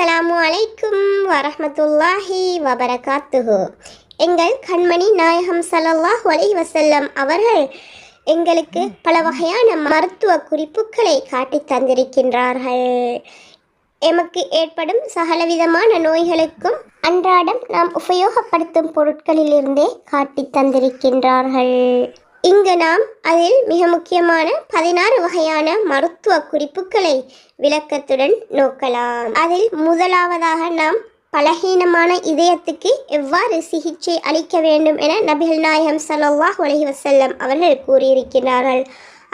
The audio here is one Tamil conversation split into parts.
அஸ்ஸலாமு அலைக்கும் வரஹ்மத்துல்லாஹி வபரகாத்துஹு. எங்கள் கண்மணி நாயகம் சலல்லாஹ் அலை வசல்லம் அவர்கள் எங்களுக்கு பல வகையான மருத்துவ குறிப்புகளை காட்டித் தந்திருக்கின்றார்கள். எமக்கு ஏற்படும் சகலவிதமான நோய்களுக்கும் அன்றாடம் நாம் உபயோகப்படுத்தும் பொருட்களிலிருந்தே காட்டித் தந்திருக்கின்றார்கள். இங்கு நாம் அதில் மிக முக்கியமான பதினாறு வகையான மருத்துவ குறிப்புகளை விளக்கத்துடன் நோக்கலாம். அதில் முதலாவதாக நாம் பலகீனமான இதயத்துக்கு எவ்வாறு சிகிச்சை அளிக்க வேண்டும் என நபிகள் நாயகம் ஸல்லல்லாஹு உலகி வசல்லம் அவர்கள் கூறியிருக்கிறார்கள்.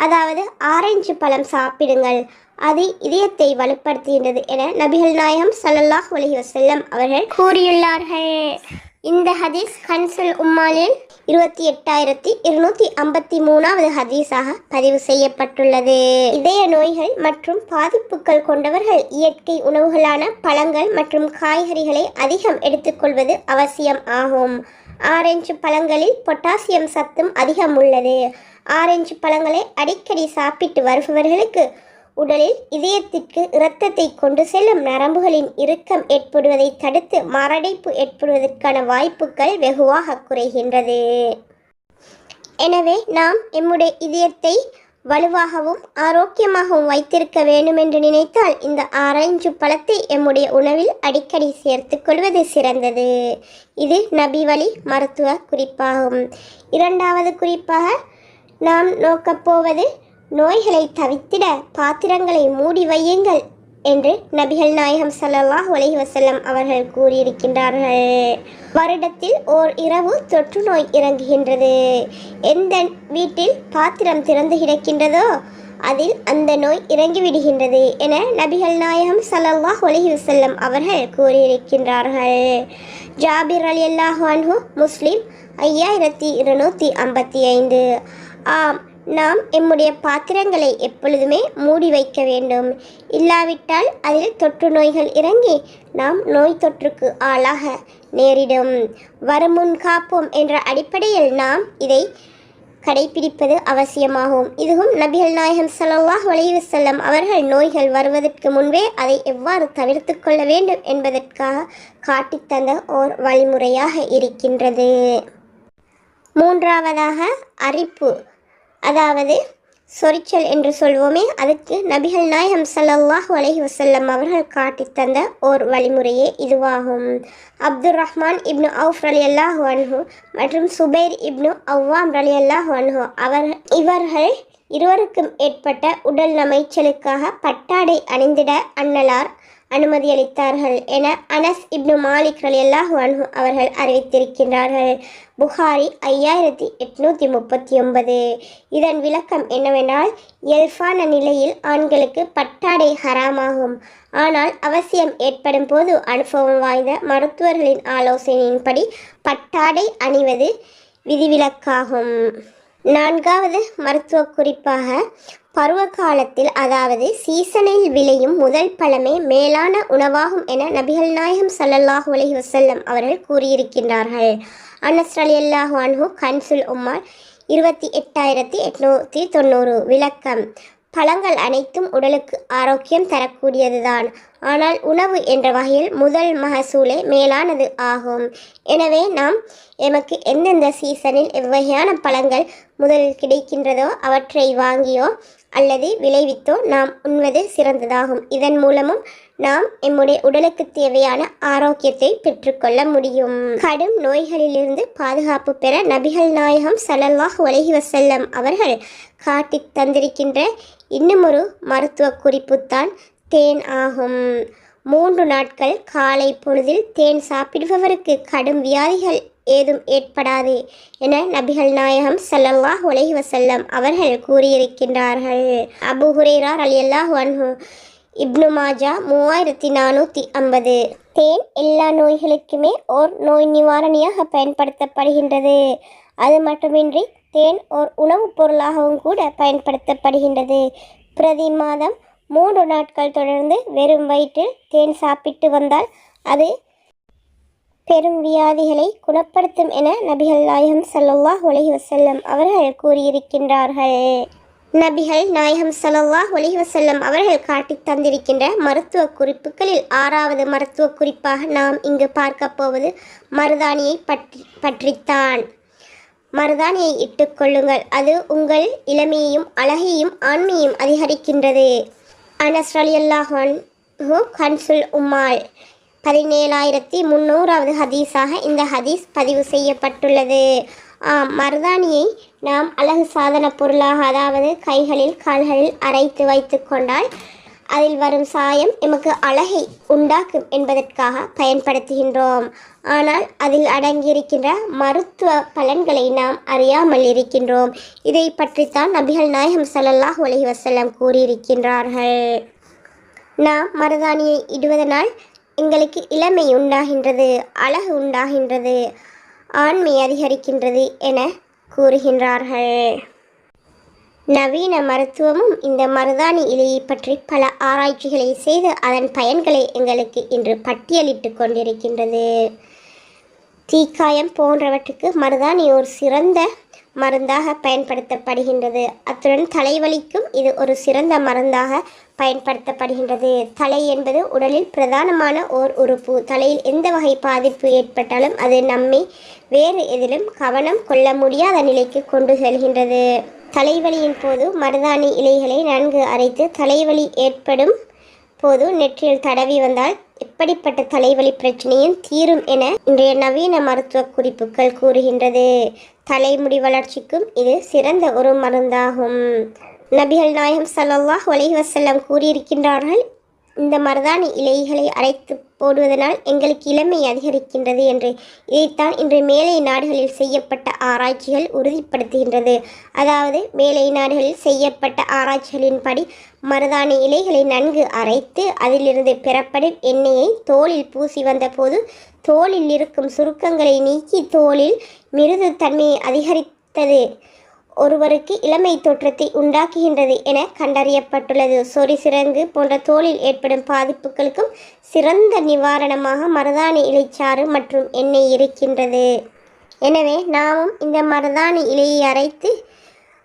அதாவது ஆரஞ்சு பழம் சாப்பிடுங்கள் அது இதயத்தை வலுப்படுத்துகின்றது என நபிகள் நாயகம் ஸல்லல்லாஹு உலகி வசல்லம் அவர்கள் கூறியுள்ளார்கள். இந்த ஹதீஸ் ஹன்சல் உம்மாலில் இருபத்தி எட்டாயிரத்தி இருநூத்தி ஐம்பத்தி மூணாவது ஹதீஸாக பதிவு செய்யப்பட்டுள்ளது. இதய நோய்கள் மற்றும் பாதிப்புகள் கொண்டவர்கள் இயற்கை உணவுகளான பழங்கள் மற்றும் காய்கறிகளை அதிகம் எடுத்துக்கொள்வது அவசியம் ஆகும். ஆரஞ்சு பழங்களில் பொட்டாசியம் சத்தும் அதிகம் உள்ளது. ஆரஞ்சு பழங்களை அடிக்கடி சாப்பிட்டு வருபவர்களுக்கு உடலில் இதயத்திற்கு இரத்தத்தை கொண்டு செல்லும் நரம்புகளின் இறுக்கம் ஏற்படுவதை தடுத்து மரடைப்பு ஏற்படுவதற்கான வாய்ப்புகள் வெகுவாக குறைகின்றது. எனவே நாம் எம்முடைய இதயத்தை வலுவாகவும் ஆரோக்கியமாகவும் வைத்திருக்க வேண்டும் என்று நினைத்தால் இந்த ஆரஞ்சு பழத்தை எம்முடைய உணவில் அடிக்கடி சேர்த்து கொள்வது சிறந்தது. இது நபி வழி மருத்துவ குறிப்பாகும். இரண்டாவது குறிப்பாக நாம் நோக்கப் போவது நோய்களை தவித்திட பாத்திரங்களை மூடி வையுங்கள் என்று நபிகள் நாயகம் சல்லாஹ் உலகி வசல்லம் அவர்கள் கூறியிருக்கின்றார்கள். வருடத்தில் ஓர் இரவு தொற்று நோய் இறங்குகின்றது. எந்த வீட்டில் பாத்திரம் திறந்து கிடக்கின்றதோ அதில் அந்த நோய் இறங்கிவிடுகின்றது என நபிகள் நாயகம் சல்லாஹ் அலைஹி வசல்லம் அவர்கள் கூறியிருக்கின்றார்கள். ஜாபிர் அலி அல்லாஹு முஸ்லீம் ஐயாயிரத்தி இருநூற்றி ஐம்பத்தி ஐந்து. ஆம் நாம் எம்முடைய பாத்திரங்களை எப்பொழுதுமே மூடி வைக்க வேண்டும். இல்லாவிட்டால் அதில் தொற்று நோய்கள் இறங்கி நாம் நோய் தொற்றுக்கு ஆளாக நேரிடும். வருமுன் காப்போம் என்ற அடிப்படையில் நாம் இதை கடைபிடிப்பது அவசியமாகும். இதுவும் நபிகள் நாயகம் ஸல்லல்லாஹு அலைஹி வஸல்லம் அவர்கள் நோய்கள் வருவதற்கு முன்பே அதை எவ்வாறு தவிர்த்து கொள்ள வேண்டும் என்பதற்காக காட்டித்தந்த ஓர் வழிமுறையாக இருக்கின்றது. மூன்றாவதாக அரிப்பு. அதாவது சொரிச்சல் என்று சொல்வோமே அதுக்கு நபிகள் நாயகம் ஸல்லல்லாஹு அலஹி வசல்லம் அவர்கள் காட்டித் தந்த ஓர் வழிமுறையே இதுவாகும். அப்துல் ரஹ்மான் இப்னு அவுஃப் அலி அல்லாஹு அன்ஹு மற்றும் சுபைர் இப்னு அவ்வாம் அலி அல்லாஹு அன்ஹு அவர் இவர்கள் இருவருக்கும் ஏற்பட்ட உடல் நமைச்சலுக்காக பட்டாடை அணிந்திட அன்னலார் அனுமதியளித்தார்கள் என அனஸ் இப்னு மாலிக் ரலியல்லாஹு அன்ஹு அவர்கள் அறிவித்திருக்கின்றார்கள். புகாரி ஐயாயிரத்தி எட்நூற்றி முப்பத்தி ஒன்பது இதன் விளக்கம் என்னவென்றால் இயல்பான நிலையில் ஆண்களுக்கு பட்டாடை ஹராமாகும். ஆனால் அவசியம் ஏற்படும் போது அனுபவம் வாய்ந்த மருத்துவர்களின் ஆலோசனையின்படி பட்டாடை அணிவது விதிவிலக்காகும். நான்காவது மருத்துவ குறிப்பாக பருவ காலத்தில் அதாவது சீசனில் விளையும் முதல் பழமே மேலான உணவாகும் என நபிகள் நாயகம் சல்லல்லாஹு அலைஹி வசல்லம் அவர்கள் கூறியிருக்கின்றார்கள். அனஸ் ரலியல்லாஹு அன்ஹு கன்சுல் உமார் இருபத்தி எட்டாயிரத்தி எட்நூற்றி தொண்ணூறு விளக்கம். பழங்கள் அனைத்தும் உடலுக்கு ஆரோக்கியம் தரக்கூடியதுதான். ஆனால் உணவு என்ற வகையில் முதல் மகசூலே மேலானது ஆகும். எனவே நாம் எமக்கு எந்தெந்த சீசனில் எவ்வகையான பழங்கள் முதலில் கிடைக்கின்றதோ அவற்றை வாங்கியோ அல்லது விளைவித்தோ நாம் உண்வது சிறந்ததாகும். இதன் மூலமும் நாம் எம்முடைய உடலுக்கு தேவையான ஆரோக்கியத்தை பெற்றுக்கொள்ள முடியும். கடும் நோய்களிலிருந்து பாதுகாப்பு பெற நபிகள் நாயகம் ஸல்லல்லாஹு அலைஹி வசல்லம் அவர்கள் காட்டித் தந்திருக்கின்ற இன்னுமொரு மருத்துவ குறிப்புத்தான் தேன் ஆகும். மூன்று நாட்கள் காலை பொழுதில் தேன் சாப்பிடுபவருக்கு கடும் வியாதிகள் ஏதும் ஏற்படாது என நபிகள் நாயகம் சல்லல்லாஹ் உலகி வசல்லம் அவர்கள் கூறியிருக்கின்றார்கள். அபு ஹுரேரார் அலி அல்லாஹ் அன்ஹு இப்னு மாஜா மூவாயிரத்தி நானூற்றி ஐம்பது. தேன் எல்லா நோய்களுக்குமே ஓர் நோய் நிவாரணியாக பயன்படுத்தப்படுகின்றது. அது மட்டுமின்றி தேன் ஓர் உணவுப் பொருளாகவும் கூட பயன்படுத்தப்படுகின்றது. பிரதி மாதம் மூன்று நாட்கள் தொடர்ந்து வெறும் வயிற்றில் தேன் சாப்பிட்டு வந்தால் அது பெரும் வியாதிகளை குணப்படுத்தும் என நபிகள் நாயகம் ஸல்லல்லாஹு அலைஹி வசல்லம் அவர்கள் கூறியிருக்கின்றார்கள். நபிகள் நாயகம் ஸல்லல்லாஹு அலைஹி வசல்லம் அவர்கள் காட்டித் தந்திருக்கின்ற மருத்துவ குறிப்புகளில் ஆறாவது மருத்துவ குறிப்பாக நாம் இங்கு பார்க்க போவது மருதாணியை பற்றி பற்றித்தான். மருதாணியை இட்டுக்கொள்ளுங்கள் அது உங்கள் இளமையையும் அழகையும் ஆண்மையும் அதிகரிக்கின்றது. அனஸ் ரலியல்லாஹு கன்சுல் உமாள் பதினேழாயிரத்தி முந்நூறாவது ஹதீஸாக இந்த ஹதீஸ் பதிவு செய்யப்பட்டுள்ளது. ஆம் மருதாணியை நாம் அழகு சாதன பொருளாக அதாவது கைகளில் கால்களில் அரைத்து வைத்து கொண்டால் அதில் வரும் சாயம் எமக்கு அழகை உண்டாக்கும் என்பதற்காக பயன்படுத்துகின்றோம். ஆனால் அதில் அடங்கியிருக்கின்ற மருத்துவ பலன்களை நாம் அறியாமல் இருக்கின்றோம். இதை பற்றித்தான் நபிகள் நாயகம் சல்லல்லாஹ் உலகி வசல்லம் கூறியிருக்கின்றார்கள். நாம் மருதாணியை இடுவதனால் எங்களுக்கு இளமை உண்டாகின்றது அழகு உண்டாகின்றது ஆண்மை அதிகரிக்கின்றது என கூறுகின்றார்கள். நவீன மருத்துவமும் இந்த மருதாணி இலையை பற்றி பல ஆராய்ச்சிகளை செய்து அதன் பயன்களை எங்களுக்கு இன்று பட்டியலிட்டு கொண்டிருக்கின்றது. தீக்காயம் போன்றவற்றுக்கு மருதாணி ஒரு சிறந்த மருந்தாக பயன்படுத்தப்படுகின்றது. அத்துடன் தலைவலிக்கும் இது ஒரு சிறந்த மருந்தாக பயன்படுத்தப்படுகின்றது. தலை என்பது உடலில் பிரதானமான ஓர் உறுப்பு. தலையில் எந்த வகை பாதிப்பு ஏற்பட்டாலும் அது நம்மை வேறு எதிலும் கவனம் கொள்ள முடியாத நிலைக்கு கொண்டு செல்கின்றது. தலைவலியின் போது மருதாணி இலைகளை நன்கு அரைத்து தலைவலி ஏற்படும் போது நெற்றியில் தடவி வந்தால் எப்படிப்பட்ட தலைவலி பிரச்சனையும் தீரும் என இன்றைய நவீன மருத்துவ குறிப்புகள் கூறுகின்றது. தலைமுடி வளர்ச்சிக்கும் இது சிறந்த ஒரு மருந்தாகும். நபிகள் நாயகம் சல்லாஹ் அலைஹி வஸல்லம் கூறியிருக்கின்றார்கள் இந்த மருதாணி இலைகளை அரைத்து போடுவதனால் எங்களுக்கு இளமை அதிகரிக்கின்றது என்று. இதைத்தான் இன்று மேலை நாடுகளில் செய்யப்பட்ட ஆராய்ச்சிகள் உறுதிப்படுத்துகின்றது. அதாவது மேலை நாடுகளில் செய்யப்பட்ட ஆராய்ச்சிகளின்படி மருதாணி இலைகளை நன்கு அரைத்து அதிலிருந்து பெறப்படும் எண்ணெயை தோலில் பூசி வந்தபோது தோலில் இருக்கும் சுருக்கங்களை நீக்கி தோலில் மிருது தன்மையை அதிகரித்தது. ஒருவருக்கு இளமை தோற்றத்தை உண்டாக்குகின்றது என கண்டறியப்பட்டுள்ளது. சொறி சிறங்கு போன்ற தோலில் ஏற்படும் பாதிப்புகளுக்கும் சிறந்த நிவாரணமாக மருதாணி இலைச்சாறு மற்றும் எண்ணெய் இருக்கின்றது. எனவே நாமும் இந்த மருதாணி இலையை அரைத்து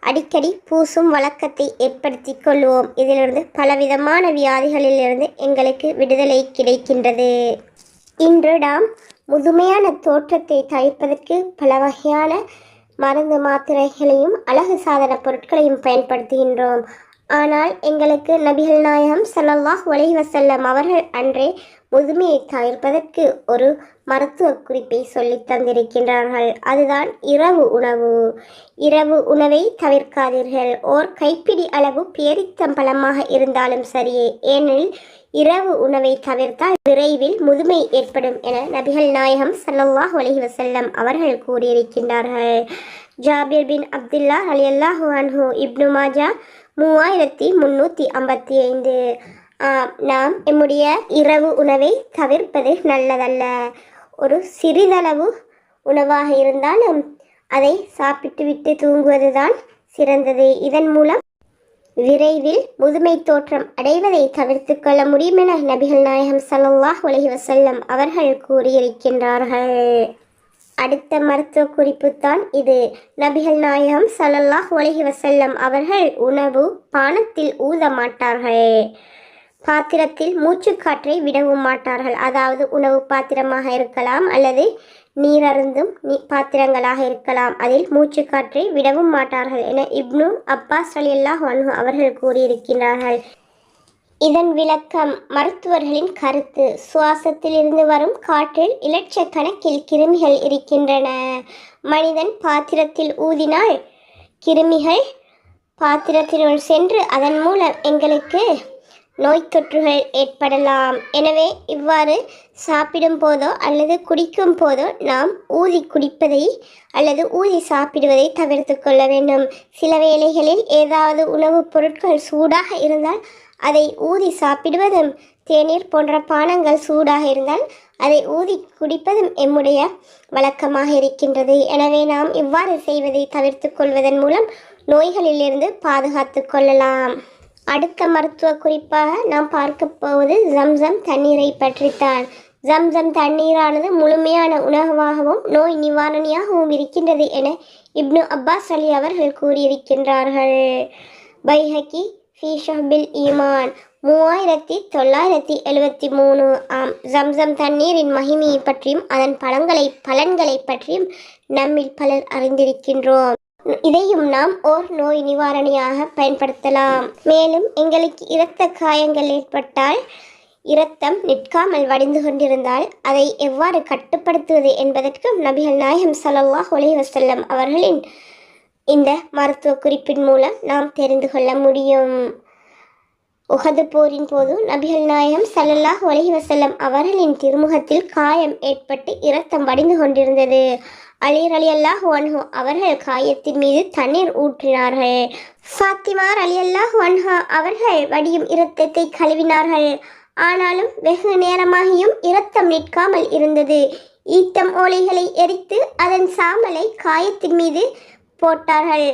அடிக்கடி பூசும் வழக்கத்தை ஏற்படுத்தி கொள்வோம். இதிலிருந்து பலவிதமான வியாதிகளிலிருந்து எங்களுக்கு விடுதலை கிடைக்கின்றது. இன்று நாம் முதுமையான தோற்றத்தை தவிர்ப்பதற்கு பல வகையான மருந்து மாத்திரைகளையும் அழகு சாதன பொருட்களையும் பயன்படுத்துகின்றோம். ஆனால் எங்களுக்கு நபிகள் நாயகம் சல்லல்லாஹ் அலைஹி வசல்லம் அவர்கள் அன்றே முதுமையை தவிர்ப்பதற்கு ஒரு மருத்துவ குறிப்பை சொல்லி தந்திருக்கின்றார்கள். அதுதான் இரவு உணவு. இரவு உணவை தவிர்க்காதீர்கள். ஓர் கைப்பிடி அளவு பேரித்தம்பழமாக இருந்தாலும் சரியே. ஏனெனில் இரவு உணவை தவிர்த்தால் விரைவில் முதுமை ஏற்படும் என நபிகள் நாயகம் ஸல்லல்லாஹு அலைஹி வசல்லம் அவர்கள் கூறியிருக்கின்றார்கள். ஜாபிர் பின் அப்துல்லா அலியல்லாஹு அன்ஹு இப்னு மாஜா மூவாயிரத்தி முன்னூற்றி ஐம்பத்தி ஐந்து. நாம் எம்முடைய இரவு உணவை தவிர்ப்பது நல்லதல்ல. ஒரு சிறிதளவு உணவாக இருந்தாலும் அதை சாப்பிட்டுவிட்டு தூங்குவதுதான் சிறந்தது. இதன் மூலம் விரைவில் முதுமை தோற்றம் அடைவதை தவிர்த்து கொள்ள முடியும் என நபிகள் நாயகம் சல்லாஹ் உலகி வசல்லம் அவர்கள் கூறியிருக்கின்றார்கள். அடுத்த மருத்துவ குறிப்பு தான் இது. நபிகள் நாயகம் சல்லல்லாஹ் உலகி வசல்லம் அவர்கள் உணவு பானத்தில் ஊத மாட்டார்கள். பாத்திரத்தில் மூச்சுக்காற்றை விடவும் மாட்டார்கள். அதாவது உணவு பாத்திரமாக இருக்கலாம் அல்லது நீர் அருந்தும் நீ பாத்திரங்களாக இருக்கலாம். அதில் மூச்சுக்காற்றை விடவும் மாட்டார்கள் என இப்னு அப்பாஸ் அலியல்லாஹ் அன்ஹு அவர்கள் கூறியிருக்கிறார்கள் இதன் விளக்கம் மருத்துவர்களின் கருத்து. சுவாசத்திலிருந்து வரும் காற்றில் இலட்சக்கணக்கில் கிருமிகள் இருக்கின்றன. மனிதன் பாத்திரத்தில் ஊதினால் கிருமிகள் பாத்திரத்தினுள் சென்று அதன் மூலம் எங்களுக்கு நோய் தொற்றுகள் ஏற்படலாம். எனவே இவ்வாறு சாப்பிடும் போதோ அல்லது குடிக்கும் போதோ நாம் ஊதி குடிப்பதை அல்லது ஊதி சாப்பிடுவதை தவிர்த்து கொள்ள வேண்டும். சில வேளைகளில் ஏதாவது உணவுப் பொருட்கள் சூடாக இருந்தால் அதை ஊதி சாப்பிடுவதும் தேநீர் போன்ற பானங்கள் சூடாக இருந்தால் அதை ஊதி குடிப்பதும் எம்முடைய வழக்கமாக இருக்கின்றது. எனவே நாம் இவ்வாறு செய்வதை தவிர்த்து கொள்வதன் மூலம் நோய்களிலிருந்து பாதுகாத்து கொள்ளலாம். அடுத்த மருத்துவ குறிப்பாக நாம் பார்க்க போவது ஜம்சம் தண்ணீரை பற்றித்தான். ஜம்சம் தண்ணீரானது முழுமையான உணவாகவும் நோய் நிவாரணியாகவும் இருக்கின்றது என இப்னு அப்பாஸ் அலி அவர்கள் கூறியிருக்கின்றார்கள். பைஹக்கி ஃபி ஷஹ்பில் ஈமான். மூவாயிரத்தி தொள்ளாயிரத்தி எழுவத்தி மூணு ஆம். ஜம்சம் தண்ணீரின் மகிமையை பற்றியும் அதன் பழங்களை பலன்களை பற்றியும் நம்மில் பலர் அறிந்திருக்கின்றோம். இதையும் நாம் ஓர் நோய் நிவாரணியாக பயன்படுத்தலாம். மேலும் எங்களுக்கு இரத்த காயங்கள் ஏற்பட்டால் இரத்தம் நிற்காமல் வடிந்து கொண்டிருந்தால் அதை எவ்வாறு கட்டுப்படுத்துவது என்பதற்கும் நபிகள் நாயகம் ஸல்லல்லாஹு அலைஹி வஸல்லம் அவர்களின் இந்த மருத்துவ குறிப்பின் மூலம் நாம் தெரிந்து கொள்ள முடியும். உகது போரின் போது நபிகள் நாயகம் ஸல்லல்லாஹு அலைஹி வஸல்லம் அவர்களின் திருமுகத்தில் காயம் ஏற்பட்டு இரத்தம் வடிந்து கொண்டிருந்தது. அலி அலி அல்லாஹ் அன்ஹு அவர்கள் காயத்தின் மீது தண்ணீர் ஊற்றினார்கள். ஃபாத்திமார் அலி அல்லாஹ் ஒன்ஹா அவர்கள் வடியும் இரத்தத்தை கழுவினார்கள். ஆனாலும் வெகு நேரமாகியும் இரத்தம் நிற்காமல் இருந்தது. ஈத்தம் ஓலைகளை எரித்து அதன் சாமலை காயத்தின் மீது போட்டார்கள்.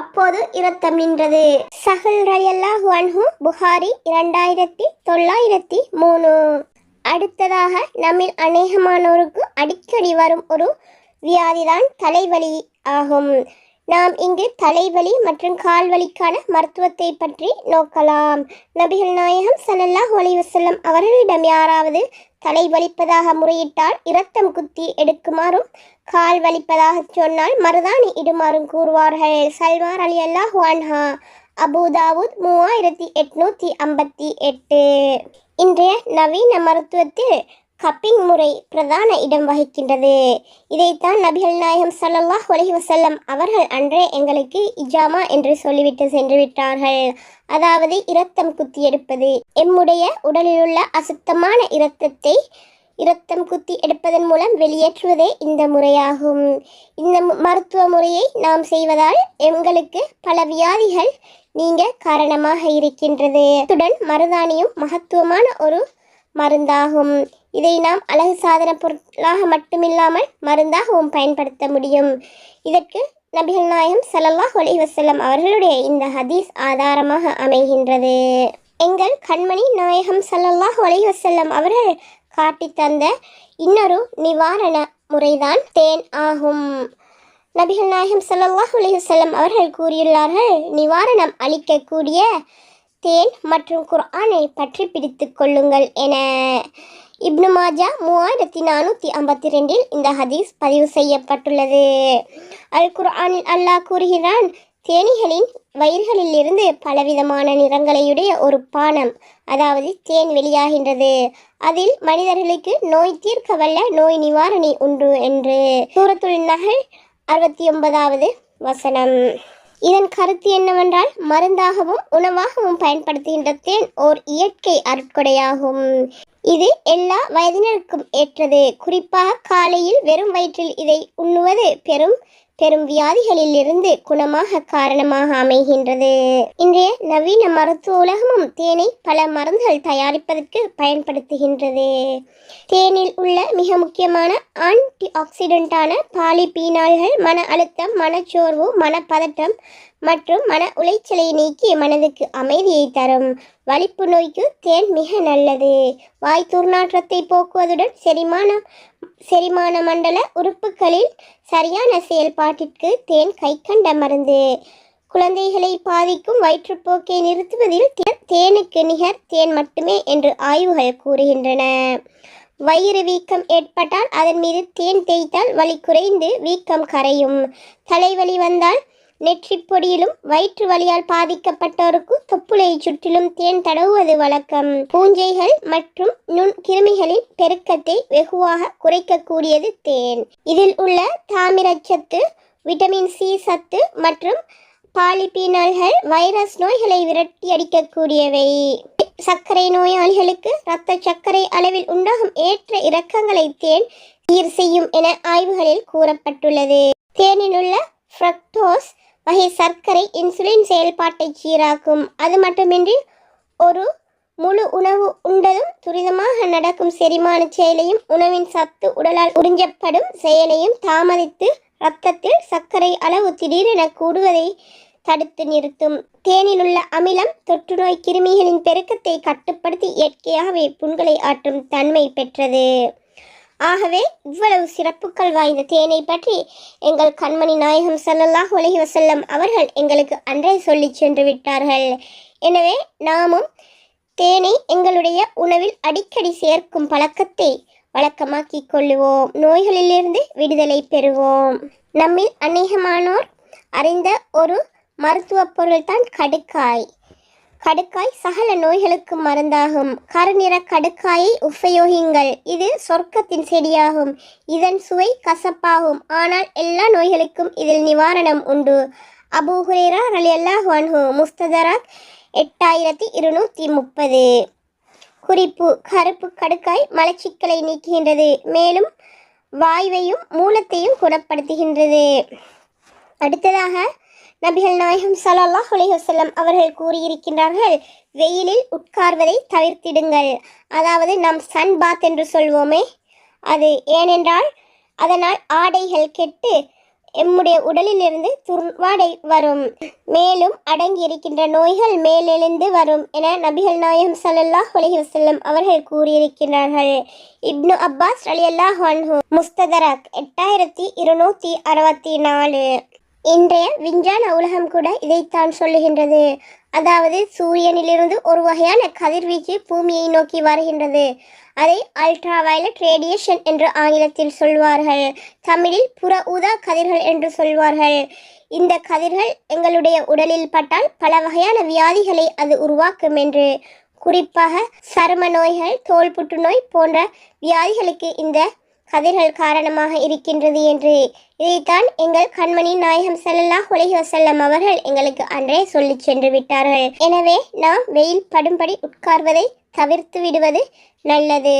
அப்போது இரத்தம் நின்றது. சஹல் ரயல்லா அன்ஹு புகாரி இரண்டாயிரத்தி தொள்ளாயிரத்தி மூணு. அடுத்ததாக நம்மில் அநேகமானோருக்கு அடிக்கடி வரும் ஒரு வியாதிதான் தலைவலி ஆகும். நாம் இங்கு தலைவலி மற்றும் கால்வலிக்கான மருத்துவத்தை பற்றி நோக்கலாம். நபிகள் நாயகம் சல்லல்லாஹ் அலைஹி அவர்களிடம் யாராவது தலை வலிப்பதாக முறையிட்டால் இரத்தம் குத்தி எடுக்குமாறும் கால் வலிப்பதாக சொன்னால் மருதாணி இடுமாறும் கூறுவார்கள். சல்மார் அலி அல்லாஹ் அன்ஹா அபுதாவுத் மூவாயிரத்தி எட்நூற்றி ஐம்பத்தி எட்டு. இன்றைய நவீன மருத்துவத்தில் கப்பிங் முறை பிரதான இடம் வகிக்கின்றது. இதைத்தான் நபிகள் நாயகம் சல்லல்லாஹ் அலைஹி வசல்லம் அவர்கள் அன்றே எங்களுக்கு இஜாமா என்று சொல்லிவிட்டு சென்று விட்டார்கள். அதாவது இரத்தம் குத்தி எடுப்பது. எம்முடைய உடலிலுள்ள அசுத்தமான இரத்தத்தை இரத்தம் குத்தி எடுப்பதன் மூலம் வெளியேற்றுவதே இந்த முறையாகும். இந்த மருத்துவ முறையை நாம் செய்வதால் எங்களுக்கு பல வியாதிகள் நீங்க காரணமாக இருக்கின்றது. அத்துடன் மருதாணியும் மகத்துவமான ஒரு மருந்தாகும். இதை நாம் அழகு சாதன பொருளாக மட்டுமில்லாமல் மருந்தாகவும் பயன்படுத்த முடியும். இதற்கு நபிகள் நாயகம் ஸல்லல்லாஹு அலைஹி அவர்களுடைய இந்த ஹதீஸ் ஆதாரமாக அமைகின்றது. எங்கள் கண்மணி நாயகம் சல்லல்லாஹ் அலைஹி அவர்கள் காட்டித் தந்த இன்னொரு நிவாரண முறைதான் தேன் ஆகும். நபிகள் நாயகம் ஸல்லல்லாஹு அலைஹி வஸல்லம் அவர்கள் கூறியுள்ளார்கள் நிவாரணம் அளிக்கக்கூடிய தேன் மற்றும் குர்ஆனை பற்றி பிடித்து கொள்ளுங்கள் என. இப்னு மாஜா மூவாயிரத்தி நானூற்றி ஐம்பத்தி ரெண்டில் இந்த ஹதீஸ் பதிவு செய்யப்பட்டுள்ளது. அல் குர்ஆனில் அல்லாஹ் கூறுகிறான் தேனிகளின் வயிர்களில் இருந்து பலவிதமான நிறங்களையுடைய ஒரு பானம் அதாவது தேன் வெளியாகின்றது. அதில் மனிதர்களுக்கு நோய் தீர்க்க வல்ல நோய் நிவாரணி உண்டு என்று சூரத்துள் நகல் அறுபத்தி ஒன்பதாவது வசனம். இதன் கருத்து என்னவென்றால் மருந்தாகவும் உணவாகவும் பயன்படுத்துகின்ற தேன் ஓர் இயற்கை அருட்கொடையாகும். இது எல்லா வயதினருக்கும் ஏற்றது. குறிப்பாக காலையில் வெறும் வயிற்றில் இதை உண்ணுவது பெரும் பெரும் வியாதிகளில் இருந்து குணமாக காரணமாக அமைகின்றது. இன்றைய நவீன மருத்துவ உலகமும் தேனை பல மருந்துகள் தயாரிப்பதற்கு பயன்படுத்துகின்றது. தேனில் உள்ள மிக முக்கியமான ஆன்டி ஆக்சிடென்டான பாலிபீனால்கள் மன அழுத்தம் மனச்சோர்வு மனப்பதட்டம் மற்றும் மன உளைச்சலை நீக்கி மனதுக்கு அமைதியை தரும். வலிப்பு நோய்க்கு தேன் மிக நல்லது. வாய் துர்நாற்றத்தை போக்குவதுடன் செரிமானம் செரிமான மண்டல உறுப்புகளில் சரியான செயல்பாட்டிற்கு தேன் கைக்கண்ட மருந்து. குழந்தைகளை பாதிக்கும் வயிற்றுப்போக்கை நிறுத்துவதில் தேனுக்கு நிகர் தேன் மட்டுமே என்று ஆய்வுகள் கூறுகின்றன. வயிறு வீக்கம் ஏற்பட்டால் அதன் மீது தேன் தேய்த்தால் வலி குறைந்து வீக்கம் கரையும். தலைவலி வந்தால் நெற்றிப் பொடியிலும் வயிற்று வலியால் பாதிக்கப்பட்டோருக்கு தொப்புளையை சுற்றிலும் தேன் தடவுவது வழக்கம். பூஞ்சைகள் மற்றும் நுண் கிருமிகளின் பெருக்கத்தை வெகுவாக குறைக்கக்கூடியது தேன். இதில் உள்ள தாமிரச்சத்து விட்டமின் சி சத்து மற்றும் பாலிபீனால்கள் வைரஸ் நோய்களை விரட்டி அடிக்கக்கூடியவை. சர்க்கரை நோயாளிகளுக்கு இரத்த சர்க்கரை அளவில் உண்டாகும் ஏற்ற இறக்கங்களை தேன் சீர் செய்யும் என ஆய்வுகளில் கூறப்பட்டுள்ளது. தேனில் உள்ள ஃப்ரக்டோஸ் வகை சர்க்கரை இன்சுலின் செயல்பாட்டை சீராக்கும். அது மட்டுமின்றி ஒரு முழு உணவு உண்டதும் துரிதமாக நடக்கும் செரிமான செயலையும் உணவின் சத்து உடலால் உறிஞ்சப்படும் செயலையும் தாமதித்து இரத்தத்தில் சர்க்கரை அளவு திடீரென கூடுவதை தடுத்து நிறுத்தும். தேனில் உள்ள அமிலம் தொற்றுநோய் கிருமிகளின் பெருக்கத்தை கட்டுப்படுத்தி இயற்கையாகவே புண்களை ஆற்றும் தன்மை பெற்றது. ஆகவே இவ்வளவு சிறப்புகள் வாய்ந்த தேனை பற்றி எங்கள் கண்மணி நாயகம் சல்லல்லாஹ் உலகி வசல்லம் அவர்கள் எங்களுக்கு அன்றே சொல்லி சென்று விட்டார்கள். எனவே நாமும் தேனை எங்களுடைய உணவில் அடிக்கடி சேர்க்கும் பழக்கத்தை வழக்கமாக்கிக் கொள்ளுவோம். நோய்களிலிருந்து விடுதலை பெறுவோம். நம்மில் அநேகமானோர் அறிந்த ஒரு மருத்துவ பொருள்தான் கடுக்காய். கடுக்காய் சகல நோய்களுக்கு மருந்தாகும். கருநிற கடுக்காயை உபயோகிங்கள் இது சொர்க்கத்தின் செடியாகும். இதன் சுவை கசப்பாகும். ஆனால் எல்லா நோய்களுக்கும் இதில் நிவாரணம் உண்டு. அபு ஹுரேரா ரலியல்லாஹு அன்ஹு முஸ்ததராக் எட்டாயிரத்தி இருநூற்றி முப்பது. குறிப்பு கருப்பு கடுக்காய் மலச்சிக்கலை நீக்குகின்றது. மேலும் வாய்வையும் மூலத்தையும் குணப்படுத்துகின்றது. அடுத்ததாக நபிகள் நாயகம் ஸல்லல்லாஹு அலைஹி அவர்கள் கூறியிருக்கின்றார்கள் வெயிலில் உட்கார்வதை தவிர்த்திடுங்கள். அதாவது நாம் சன் பாத் என்று சொல்வோமே அது ஏனென்றால் அதனால் ஆடைகள் கெட்டு எம்முடைய உடலிலிருந்து துர்வாடை வரும். மேலும் அடங்கி இருக்கின்ற நோய்கள் மேலெழுந்து வரும் என நபிகள் நாயகம் ஸல்லல்லாஹு அலைஹி வஸல்லம் அவர்கள் கூறியிருக்கிறார்கள் இப்னு அப்பாஸ் அலி அல்லாஹ் முஸ்ததரக் எட்டாயிரத்தி இருநூற்றி அறுபத்தி நாலு. இன்றைய விஞ்ஞான உலகம் கூட இதைத்தான் சொல்லுகின்றது. அதாவது சூரியனிலிருந்து ஒரு வகையான கதிர்வீச்சு பூமியை நோக்கி வருகின்றது. அதை அல்ட்ரா வயலட் ரேடியேஷன் என்று ஆங்கிலத்தில் சொல்வார்கள். தமிழில் புற ஊதா கதிர்கள் என்று சொல்வார்கள். இந்த கதிர்கள் எங்களுடைய உடலில் பட்டால் பல வகையான வியாதிகளை அது உருவாக்கும் என்று. குறிப்பாக சரும நோய்கள் தோல் புற்றுநோய் போன்ற வியாதிகளுக்கு இந்த கதிர்கள் காரணமாக இருக்கின்றது என்று. இதைத்தான் எங்கள் கண்மணி நாயகம் ஸல்லல்லாஹு உலகி வசல்லம் அவர்கள் எங்களுக்கு அன்றே சொல்லிச் சென்று விட்டார்கள். எனவே நாம் வெயில் படும்படி உட்கார்வதை தவிர்த்து விடுவது நல்லது.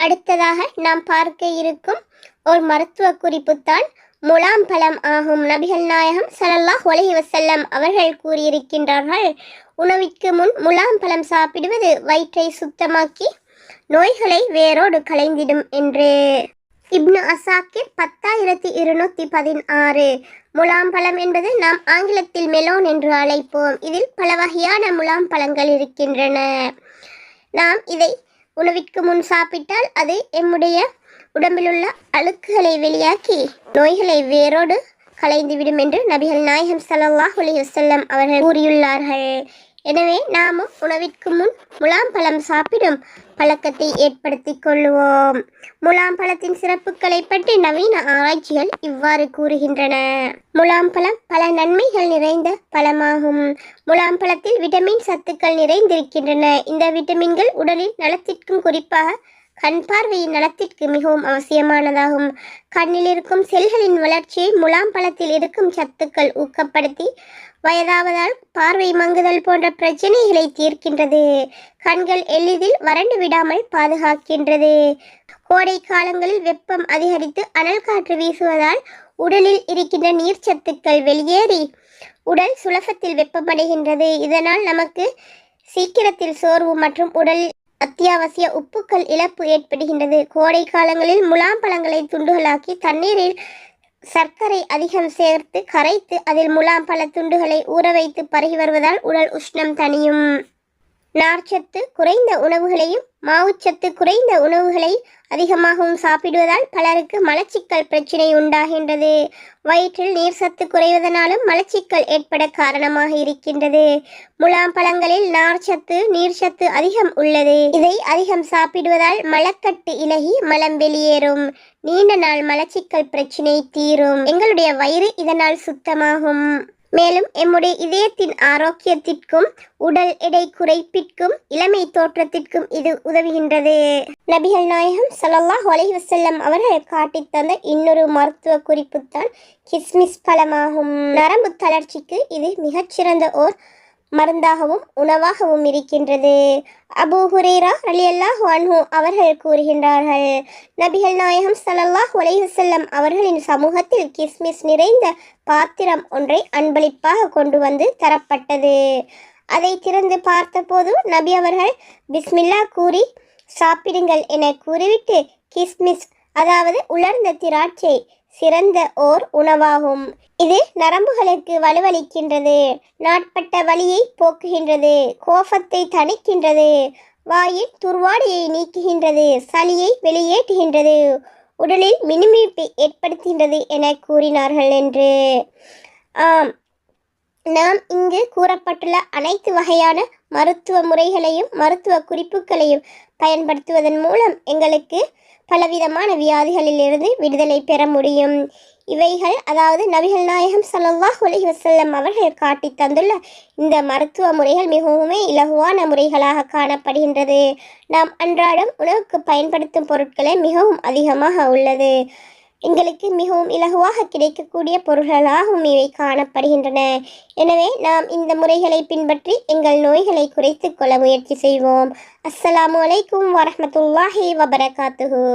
அடுத்ததாக நாம் பார்க்க இருக்கும் ஒரு மருத்துவ குறிப்புத்தான் முலாம் பழம் ஆகும். நபிகள் நாயகம் ஸல்லல்லாஹு அலைஹி வசல்லம் அவர்கள் கூறியிருக்கின்றார்கள் உணவிற்கு முன் முலாம் பழம் சாப்பிடுவது வயிற்றை சுத்தமாக்கி நோய்களை வேரோடு களைந்திடும் என்று. இப்னு அசாக்கிர் பத்தாயிரத்தி இருநூத்தி பதினாறு. முலாம்பழம் என்பது நாம் ஆங்கிலத்தில் மெலோன் என்று அழைப்போம். இதில் பல வகையான முலாம் பழங்கள் இருக்கின்றன. நாம் இதை உணவிற்கு முன் சாப்பிட்டால் அது எம்முடைய உடம்பிலுள்ள அழுக்குகளை வெளியாக்கி நோய்களை வேரோடு களைந்துவிடும் என்று நபிகள் நாயகம் ஸல்லல்லாஹு அலி வசல்லம் அவர்கள் கூறியுள்ளார்கள். எனவே நாமும் உணவிற்கு முன் முலாம் பழம் சாப்பிடும் பழக்கத்தை ஏற்படுத்திக் கொள்வோம். முலாம் பழத்தின் சிறப்புகளை பற்றி நவீன ஆராய்ச்சிகள் இவ்வாறு கூறுகின்றன. முலாம் பழம் பல நன்மைகள் நிறைந்த பழமாகும். முலாம் பழத்தில் விட்டமின் சத்துக்கள் நிறைந்திருக்கின்றன. இந்த விட்டமின்கள் உடலின் நலத்திற்கும் குறிப்பாக கண் பார்வையின் நலத்திற்கு மிகவும் அவசியமானதாகும். கண்ணில் இருக்கும் செல்களின் வளர்ச்சியை முலாம் பழத்தில் இருக்கும் சத்துக்கள் ஊக்கப்படுத்தி வயதாவதால் பார்வை மங்குதல் போன்ற பிரச்சனைகளை தீர்க்கின்றது. கண்கள் எளிதில் வறண்டு விடாமல் பாதுகாக்கின்றது. கோடை காலங்களில் வெப்பம் அதிகரித்து அனல் காற்று வீசுவதால் உடலில் இருக்கின்ற நீர்ச்சத்துக்கள் வெளியேறி உடல் சுலபத்தில் வெப்பமடைகின்றது. இதனால் நமக்கு சீக்கிரத்தில் சோர்வு மற்றும் உடல் அத்தியாவசிய உப்புக்கள் இழப்பு ஏற்படுகின்றது. கோடை காலங்களில் முலாம் பழங்களை துண்டுகளாக்கி தண்ணீரில் சர்க்கரை அதிகம் சேர்த்து கரைத்து அதில் முலாம் பல துண்டுகளை ஊற வைத்து பருகி வருவதால் உடல் உஷ்ணம் தணியும். நார்ச்சத்து குறைந்த உணவுகளையும் மாவுச்சத்து குறைந்த உணவுகளை அதிகமாகவும் சாப்பிடுவதால் பலருக்கு மலச்சிக்கல் பிரச்சினை உண்டாகின்றது. வயிற்றில் நீர் சத்து குறைவதனாலும் மலச்சிக்கல் ஏற்பட காரணமாக இருக்கின்றது. முலாம் பழங்களில் நார்ச்சத்து நீர்ச்சத்து அதிகம் உள்ளது. இதை அதிகம் சாப்பிடுவதால் மலக்கட்டு இலகி மலம் வெளியேறும். நீண்ட நாள் மலச்சிக்கல் பிரச்சினை தீரும். எங்களுடைய வயிறு இதனால் சுத்தமாகும். மேலும் எம்முடைய இதயத்தின் ஆரோக்கியத்திற்கும் உடல் எடை குறைப்பிற்கும் இளமை தோற்றத்திற்கும் இது உதவுகின்றது. நபிகள் நாயகம் ஸல்லல்லாஹு ஒலை வசல்லம் அவர்கள் காட்டித் தந்த இன்னொரு மருத்துவ குறிப்புத்தான் கிஸ்மிஸ் பழமாகும். நரம்பு தளர்ச்சிக்கு இது மிகச்சிறந்த ஓர் மருந்தாகவும் உணவாகவும் இருக்கின்றது. அபு ஹுரேரா அல்லாஹ் அன்ஹு அவர்கள் கூறுகின்றார்கள் நபிகள் நாயகம் சலல்லாஹ் அலைஹி அவர்களின் சமூகத்தில் கிஸ்மிஸ் நிறைந்த பாத்திரம் ஒன்றை அன்பளிப்பாக கொண்டு வந்து தரப்பட்டது. அதை திறந்து பார்த்தபோது நபி அவர்கள் பிஸ்மில்லா கூறி சாப்பிடுங்கள் என கூறிவிட்டு கிஸ்மிஸ் அதாவது உலர்ந்த திராட்சை சிறந்த ஓர் உணவாகும். இது நரம்புகளுக்கு வலுவளிக்கின்றது. நாட்பட்ட வலியை போக்குகின்றது. கோபத்தை தணிக்கின்றது. வாயில் துர்வாடையை நீக்குகின்றது. சளியை வெளியேற்றுகின்றது. உடலில் மினுமிப்பை ஏற்படுத்துகின்றது என கூறினார்கள் என்று. ஆம். நாம் இங்கு கூறப்பட்டுள்ள அனைத்து வகையான மருத்துவ முறைகளையும் மருத்துவ குறிப்புகளையும் பயன்படுத்துவதன் மூலம் எங்களுக்கு பலவிதமான வியாதிகளிலிருந்து விடுதலை பெற முடியும். இவைகள் அதாவது நபிகள் நாயகம் சல்லாஹ் உலகி வசல்லம் அவர்கள் காட்டி தந்துள்ள இந்த மருத்துவ முறைகள் மிகவுமே இலகுவான முறைகளாக காணப்படுகின்றது. நாம் அன்றாடம் உணவுக்கு பயன்படுத்தும் பொருட்களே மிகவும் அதிகமாக உள்ளது. எங்களுக்கு மிகவும் இலகுவாக கிடைக்கக்கூடிய பொருள்களாகவும் இவை காணப்படுகின்றன. எனவே நாம் இந்த முறைகளை பின்பற்றி எங்கள் நோய்களை குறைத்து கொள்ள முயற்சி செய்வோம். அஸ்ஸலாமு அலைக்கும் வரமத்துல்லாஹி வபரகாத்துஹு.